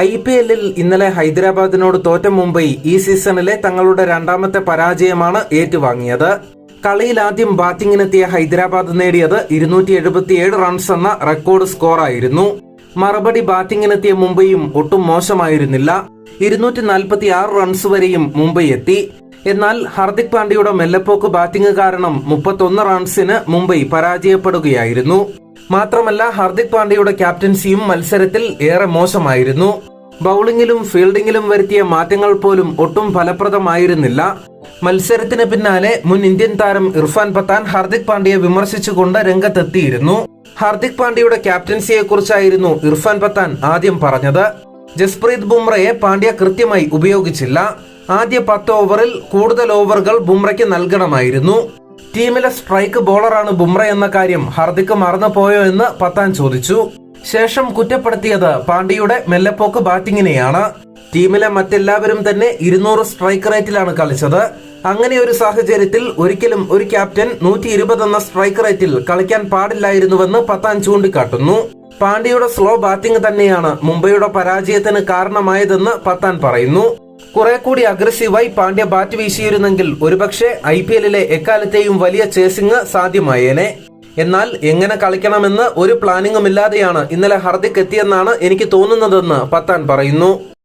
I P എല്ലിൽ ഇന്നലെ ഹൈദരാബാദിനോട് തോറ്റ മുംബൈ ഈ സീസണിലെ തങ്ങളുടെ രണ്ടാമത്തെ പരാജയമാണ് ഏറ്റുവാങ്ങിയത്. കളിയിൽ ആദ്യം ബാറ്റിംഗിനെത്തിയ ഹൈദരാബാദ് നേടിയത് ഇരുന്നൂറ്റി എഴുപത്തിയേഴ് റൺസ് എന്ന റെക്കോർഡ് സ്കോറായിരുന്നു. മറുപടി ബാറ്റിംഗിനെത്തിയ മുംബൈയും ഒട്ടും മോശമായിരുന്നില്ല. ഇരുന്നൂറ്റി നാൽപ്പത്തി ആറ് റൺസ് വരെയും മുംബൈ എത്തി. എന്നാൽ ഹാർദിക് പാണ്ഡ്യയുടെ മെല്ലപ്പോക്ക് ബാറ്റിംഗ് കാരണം മുപ്പത്തൊന്ന് റൺസിന് മുംബൈ പരാജയപ്പെടുകയായിരുന്നു. മാത്രമല്ല ഹാർദിക് പാണ്ഡ്യയുടെ ക്യാപ്റ്റൻസിയും മത്സരത്തിൽ ഏറെ മോശമായിരുന്നു. ബൗളിംഗിലും ഫീൽഡിംഗിലും വരുത്തിയ മാറ്റങ്ങൾ പോലും ഒട്ടും ഫലപ്രദമായിരുന്നില്ല. മത്സരത്തിന് പിന്നാലെ മുൻ ഇന്ത്യൻ താരം ഇർഫാൻ പത്താൻ ഹാർദിക് പാണ്ഡ്യയെ വിമർശിച്ചുകൊണ്ട് രംഗത്തെത്തിയിരുന്നു. ഹാർദിക് പാണ്ഡ്യയുടെ ക്യാപ്റ്റൻസിയെ കുറിച്ചായിരുന്നു ഇർഫാൻ പത്താൻ ആദ്യം പറഞ്ഞത്. ജസ്പ്രീത് ബുംറയെ പാണ്ഡ്യ കൃത്യമായി ഉപയോഗിച്ചില്ല. ആദ്യ പത്ത് ഓവറിൽ കൂടുതൽ ഓവറുകൾ ബുംറയ്ക്ക് നൽകണമായിരുന്നു. ടീമിലെ സ്ട്രൈക്ക് ബോളറാണ് ബുംറ എന്ന കാര്യം ഹർദിക്ക് മറന്നുപോയോ എന്ന് പത്താൻ ചോദിച്ചു. ശേഷം കുറ്റപ്പെടുത്തിയത് പാണ്ഡ്യയുടെ മെല്ലപ്പോക്ക് ബാറ്റിങ്ങിനെയാണ്. ടീമിലെ മറ്റെല്ലാവരും തന്നെ ഇരുന്നൂറ് സ്ട്രൈക്ക് റേറ്റിലാണ് കളിച്ചത്. അങ്ങനെ ഒരു സാഹചര്യത്തിൽ ഒരിക്കലും ഒരു ക്യാപ്റ്റൻ നൂറ്റി ഇരുപത് എന്ന സ്ട്രൈക്ക് റേറ്റിൽ കളിക്കാൻ പാടില്ലായിരുന്നുവെന്ന് പത്താൻ ചൂണ്ടിക്കാട്ടുന്നു. പാണ്ഡ്യയുടെ സ്ലോ ബാറ്റിംഗ് തന്നെയാണ് മുംബൈയുടെ പരാജയത്തിന് കാരണമായതെന്ന് പത്താൻ പറയുന്നു. കുറെ കൂടി അഗ്രസീവായി പാണ്ഡ്യ ബാറ്റ് വീശിയിരുന്നെങ്കിൽ ഒരുപക്ഷെ ഐ പി എല്ലിലെ എക്കാലത്തെയും വലിയ ചേസിംഗ് സാധ്യമായേനെ. എന്നാൽ എങ്ങനെ കളിക്കണമെന്ന് ഒരു പ്ലാനിങ്ങും ഇല്ലാതെയാണ് ഇന്നലെ ഹർദിക് എത്തിയെന്നാണ് എനിക്ക് തോന്നുന്നതെന്ന് പത്താൻ പറയുന്നു.